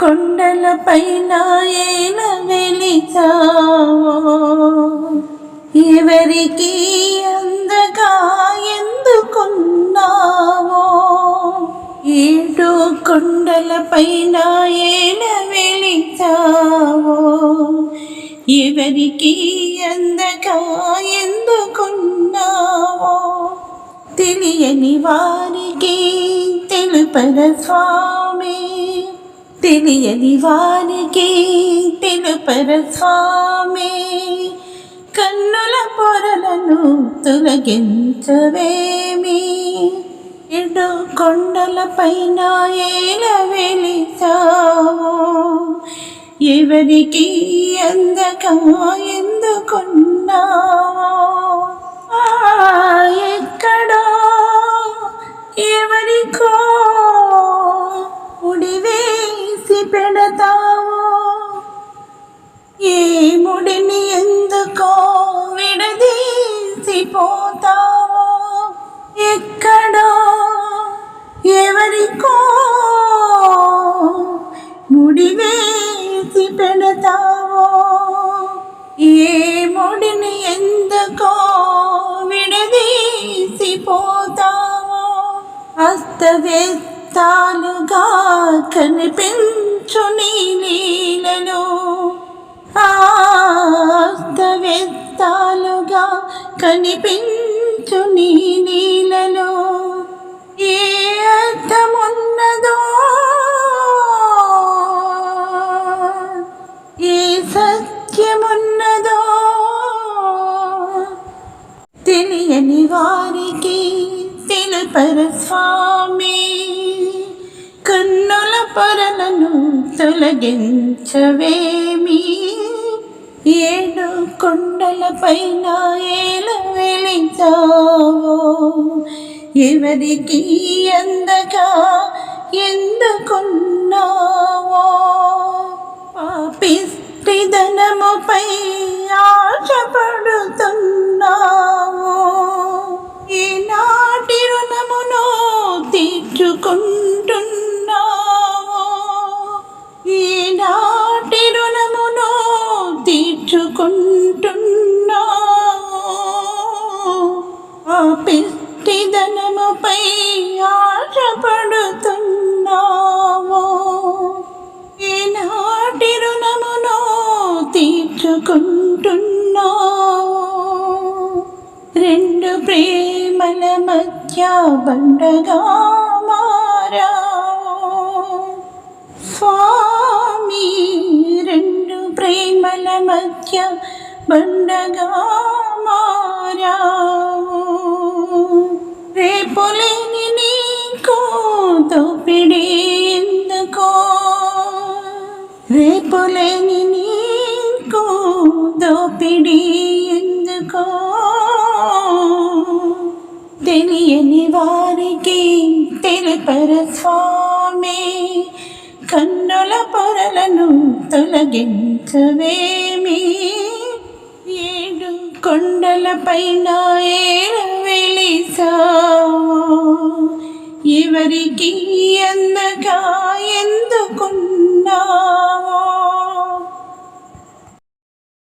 కొండల పైన ఏల వెలిచావో? ఎవరికి అందగా ఎందుకున్నావో? ఏడు కొండల పైన ఏల వెలిచావో? ఎవరికి అందగా ఎందుకున్నావో? తెలియని వారికి తెలుపర స్వామి. తెలియని వారికి తెలుపర స్వామి. కన్నుల పొరలను తొలగించవేమి. ఎడు కొండల పైన ఏల వెలిసావో. ఎవరికి అందగా ఎందుకున్నావో. ఆ ఎక్కడో ఎవరికో. ఉడివే పెడతావో? ఏ ముడిని ఎందుకో విడదీసిపోతావో? ఎక్కడో ఎవరికో ముడివేసి పెడతావో? ఏ ముడిని ఎందుకో విడదీసి పోతావో అస్తవ్యస్తాలుగా కనిపించు నీ లీలలో అస్తవ్యస్తాలుగా కనిపించు నీ లీలలో. ఏ అర్థమున్నదో ఏ సత్యమున్నదో తెలియని వారికి తెలుపర స్వామి. పొరలను తొలగించవేమి? ఏడు కొండలపైన ఏల వెలిచావో? ఎవరికి అందగా ఎందుకున్నావో? పాపిస్త్రిధనముపై పాపిస్త్రిధనముపై ఆశపడుతున్నావో. ఈనాటి రుణమును తీర్చుకుంటున్నావు? రెండు ప్రేమల మధ్య బండగా మారావు. స్వామి రెండు ప్రేమల మధ్య బండగా రేపు లేని నీకు ఎందుకో? తెలియని వారికి తెలిపర స్వామి కన్నుల పొరలను తొలగించవేమి? ఏడు కొండల పైన ఏల ఎవరికి అందగా ఎందుకున్నావో?